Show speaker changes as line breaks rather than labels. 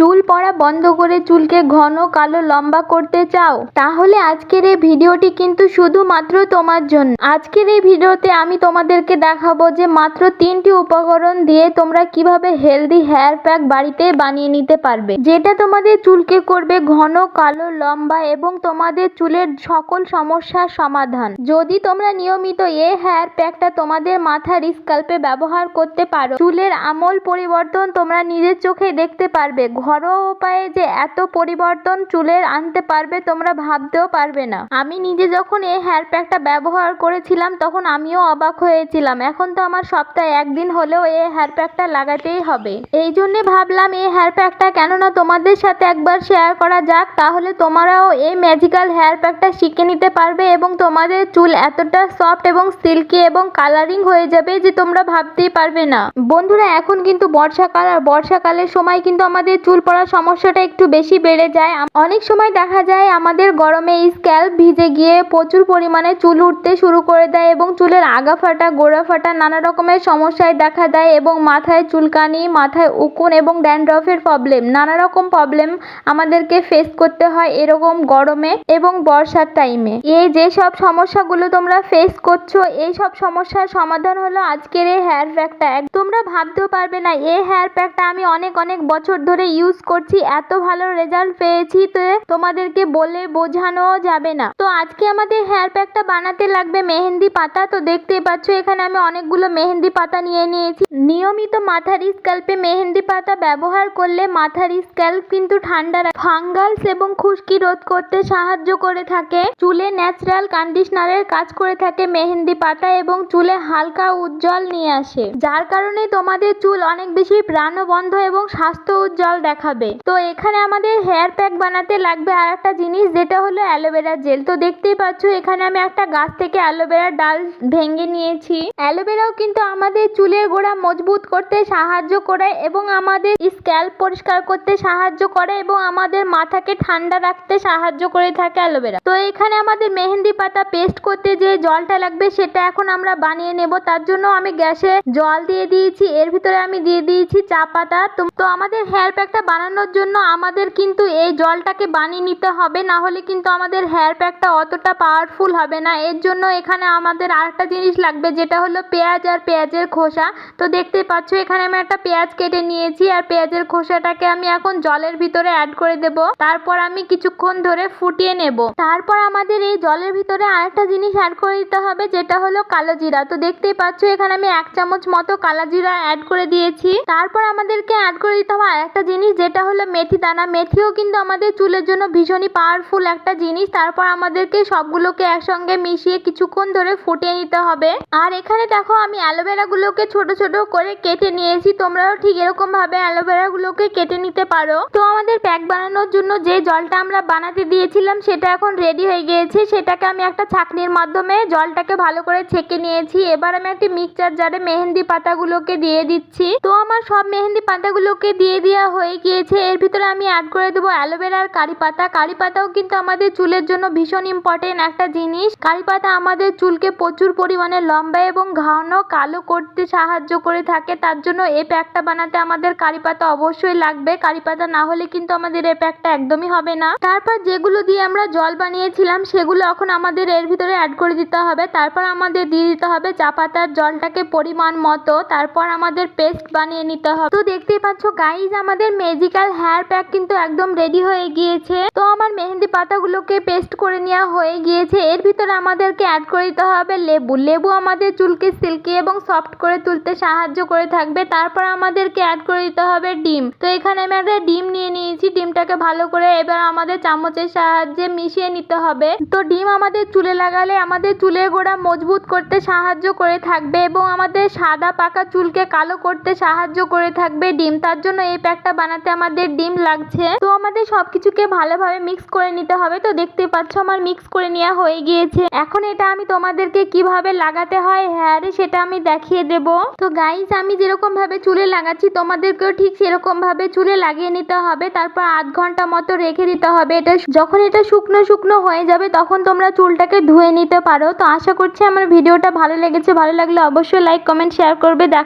চুল পড়া বন্ধ করে চুলকে ঘন, কালো, লম্বা করতে চাও? তাহলে আজকের এই ভিডিওটি কিন্তু শুধুমাত্র তোমার জন্য। আজকের এই ভিডিওতে আমি তোমাদেরকে দেখাবো যে মাত্র তিনটি উপকরণ দিয়ে তোমরা কীভাবে হেলদি হেয়ার প্যাক বাড়িতে বানিয়ে নিতে পারবে। যেটা তোমাদের চুলকে করবে ঘন, কালো, লম্বা এবং তোমাদের চুলের সকল সমস্যার সমাধান। যদি তোমরা নিয়মিত এই হেয়ার প্যাকটা তোমাদের মাথার স্কাল্পে ব্যবহার করতে পারো, চুলের আমল পরিবর্তন তোমরা নিজের চোখে দেখতে পারবে। ঘরোয়া উপায়ে যে এত পরিবর্তন চুলের আনতে পারবে তোমরা ভাবতেও পারবে না। আমি নিজে যখন এই হেয়ার প্যাকটা ব্যবহার করেছিলাম, তখন আমিও অবাক হয়েছিলাম। এখন তো আমার সপ্তাহে একদিন হলেও এই হেয়ার প্যাকটা লাগাতেই হবে। এই জন্য ভাবলাম এই হেয়ার প্যাকটা কেননা তোমাদের সাথে একবার শেয়ার করা যাক, তাহলে তোমরাও এই ম্যাজিক্যাল হেয়ার প্যাকটা শিখে নিতে পারবে এবং তোমাদের চুল এতটা সফট এবং সিল্কি এবং কালারিং হয়ে যাবে যে তোমরা ভাবতেই পারবে না। বন্ধুরা, এখন কিন্তু বর্ষাকাল, আর বর্ষাকালের সময় কিন্তু আমাদের চুল পড়ার সমস্যাটা একটু বেশি বেড়ে যায়। অনেক সময় দেখা যায় আমাদের গরমে স্ক্যাল্প ভিজে গিয়ে প্রচুর পরিমাণে চুল উঠতে শুরু করে দেয় এবং চুলের আগা ফাটা গোড়া ফাটা নানা রকমের সমস্যায় দেখা দেয় এবং মাথায় চুলকানি, মাথায় উকুন এবং ড্যান্ড্রফের প্রবলেম নানা রকম প্রবলেম আমাদেরকে ফেস করতে হয় এরকম গরমে এবং বর্ষার টাইমে এই যে সব সমস্যাগুলো তোমরা ফেস করছ, এই সব সমস্যার সমাধান হলো আজকের এই হেয়ার প্যাকটা তোমরা ভাবতেও পারবে না এই হেয়ার প্যাকটা আমি অনেক অনেক বছর ধরে ইউজ করছি, এত ভালো রেজাল্ট পেয়েছি তো তোমাদেরকে বলে বোঝানো যাবে না। তো আজকে আমাদের হেয়ার প্যাকটা বানাতে লাগবে মেহেন্দি পাতা, তো দেখতেই পাচ্ছ এখানে আমি অনেকগুলো মেহেন্দি পাতা নিয়ে নিয়েছি। নিয়মিত মাথার স্ক্যাল্পে মেহেন্দি পাতা ব্যবহার করলে মাথার স্ক্যাল্প কিন্তু ঠান্ডা ফাঙ্গালস এবং খুশকি রোধ করতে সাহায্য করে থাকে। চুলে ন্যাচারাল কন্ডিশনারের কাজ করে থাকে মেহেন্দি পাতা এবং চুলে হালকা উজ্জ্বল নিয়ে আসে। যার কারণে তোমাদের চুল অনেক বেশি প্রাণবন্ধ এবং স্বাস্থ্য উজ্জ্বল দেখাবে। তো এখানে আমাদের হেয়ার প্যাক বানাতে লাগবে আর একটা জিনিস, যেটা হলো অ্যালোভেরা জেল। তো দেখতেই পাচ্ছ, এখানে আমি একটা গাছ থেকে অ্যালোভেরা ডাল ভেঙে নিয়েছি। অ্যালোভেরাও কিন্তু আমাদের চুলের গোড়া মজবুত করতে সাহায্য করে এবং আমাদের স্ক্যাল্প পরিষ্কার করতে সাহায্য করে এবং আমাদের মাথাকে ঠান্ডা রাখতে সাহায্য করে থাকে অ্যালোভেরা। তো এখানে আমাদের মেহেন্দি পাতা পেস্ট করতে যে জলটা লাগবে, সেটা এখন আমরা বানিয়ে নেব। তার জন্য আমি গ্যাসে জল দিয়ে দিয়েছি, এর ভিতরে আমি দিয়ে দিয়েছি চা পাতা। তো- আমাদের হেয়ার প্যাকটা বানানোর জন্য আমাদের কিন্তু এই জলটাকে বানিয়ে নিতে হবে, না হলে কিন্তু আমাদের হেয়ার প্যাকটা অতটা পাওয়ারফুল হবে না। এর জন্য এখানে আমাদের আরেকটা জিনিস লাগবে, যেটা হলো পেঁয়াজ আর পেঁয়াজের খোসা। তো দেখতেই পাচ্ছ, এখানে আমি একটা পেঁয়াজ কেটে নিয়েছি, আর পেঁয়াজের খোসাটাকে আমি এখন জলের ভিতরে অ্যাড করে দেব। তারপর আমি কিছুক্ষণ ধরে ফুটিয়ে নেব। তারপর আমাদের এই জলের ভিতরে আরেকটা জিনিস অ্যাড করে দিতে হবে, যেটা হলো কালো জিরা। তো দেখতেই পাচ্ছ, এখানে আমি এক চামচ মতো কালো জিরা অ্যাড করে দিয়েছি। তারপর আমাদেরকে অ্যাড করে দিতে হবে আরেকটা জিনিস, যেটা হলো মেথি দানা। মেথিও কিন্তু আমাদের চুলের জন্য ভীষণই পাওয়ারফুল একটা জিনিস। তারপর আমাদেরকে সবগুলোকে একসঙ্গে মিশিয়ে কিছুক্ষণ ধরে ফুটিয়ে নিতে হবে। আর এখানে দেখো, আমি অ্যালোভেরা গুলোকে ছোট ছোট করে কেটে নিয়েছি। তোমরাও ঠিক এরকম ভাবে অ্যালোভেরা গুলোকে কেটে নিতে পারো। তো আমাদের প্যাক বানানোর জন্য যে জলটা আমরা বানাতে দিয়েছিলাম, সেটা এখন রেডি হয়ে গিয়েছে। সেটাকে আমি একটা ছাঁকনির মাধ্যমে জলটাকে ভালো করে ছেঁকে নিয়েছি। এবার আমি একটি মিক্সচার জারে মেহেন্দি পাতাগুলোকে দিয়ে দিচ্ছি। তো আমার সব মেহেন্দি পাতাগুলোকে দিয়ে দেওয়া হয়ে গিয়েছে। এর ভিতরে আমি অ্যাড করে দেবো অ্যালোভেরার কারি পাতা। কারি পাতাও কিন্তু আমাদের চুলের জন্য ভীষণ ইম্পর্টেন্ট একটা জিনিস। কারি পাতা আমাদের চুলকে প্রচুর পরিমাণে লম্বা এবং ঘন কালো করতে সাহায্য করে থাকে। তার জন্য এই প্যাকটা বানাতে আমাদের কারি পাতা অবশ্যই লাগবে। কারি পাতা না হলে কিন্তু আমাদের এই প্যাকটা একদমই হবে না। তারপর যেগুলো দিয়ে আমরা জল বানিয়েছিলাম, সেগুলো এখন আমাদের এর ভিতরে অ্যাড করে দিতে হবে। তারপর আমাদের দিয়ে দিতে হবে চা পাতার জলটাকে পরিমাণ মতো। তারপর আমাদের পেস্ট বানিয়ে নিতে হবে। তো দেখতেই পাচ্ছ গাইজ আমাদের ম্যাজিক্যাল হেয়ার প্যাক কিন্তু একদম রেডি হয়ে গিয়েছে। তো আমার মেহেন্দি পাতাগুলোকে পেস্ট করে নেওয়া হয়ে গিয়েছে। এর ভিতরে আমাদেরকে অ্যাড করে দিতে হবে লেবু। লেবু আমাদের চুলকে সিল্কি এবং সফট করে তুলতে সাহায্য করে থাকবে। তারপর আমাদেরকে অ্যাড করে দিতে হবে ডিম। তো এখানে আমি একটা ডিম নিয়ে নিয়েছি। ডিমটাকে ভালো করে এবার আমাদের চামচের সাহায্যে মিশিয়ে নিতে হবে। তো ডিম আমাদের চুলে লাগালে আমাদের চুলের গোড়া মজবুত করতে সাহায্য করে থাকবে এবং আমাদের সাদা পাকা চুলকে কালো করতে সাহায্য করে থাকবে ডিম। তার জন্য এই প্যাকটা বানাতে আমাদের ডিম লাগছে। তো আমাদের সবকিছুকে ভালোভাবে মিক্স করে নিতে হবে। তো দেখতে পাচ্ছ আমার মিক্স করে নেওয়া হয়ে গিয়েছে। এখন এটা আমি তোমাদেরকে কীভাবে লাগাতে হয় হেয়ারে সেটা আমি দেখিয়ে দেব। তো গাইস আমি যেরকম ভাবে চুলে লাগাচ্ছি, তোমাদেরকেও ঠিক সেরকম ভাবে চুলে লাগিয়ে নিতে হবে। তারপর আধ ঘণ্টা মতো রেখে দিতে হবে। এটা যখন এটা শুকনো শুকনো হয়ে যাবে, তখন তোমরা চুলটাকে ধুয়ে নিতে পারো। তো আশা করছি আমার ভিডিওটা ভালো লেগেছে। ভালো লাগলে অবশ্যই লাইক কমেন্ট শেয়ার করবে।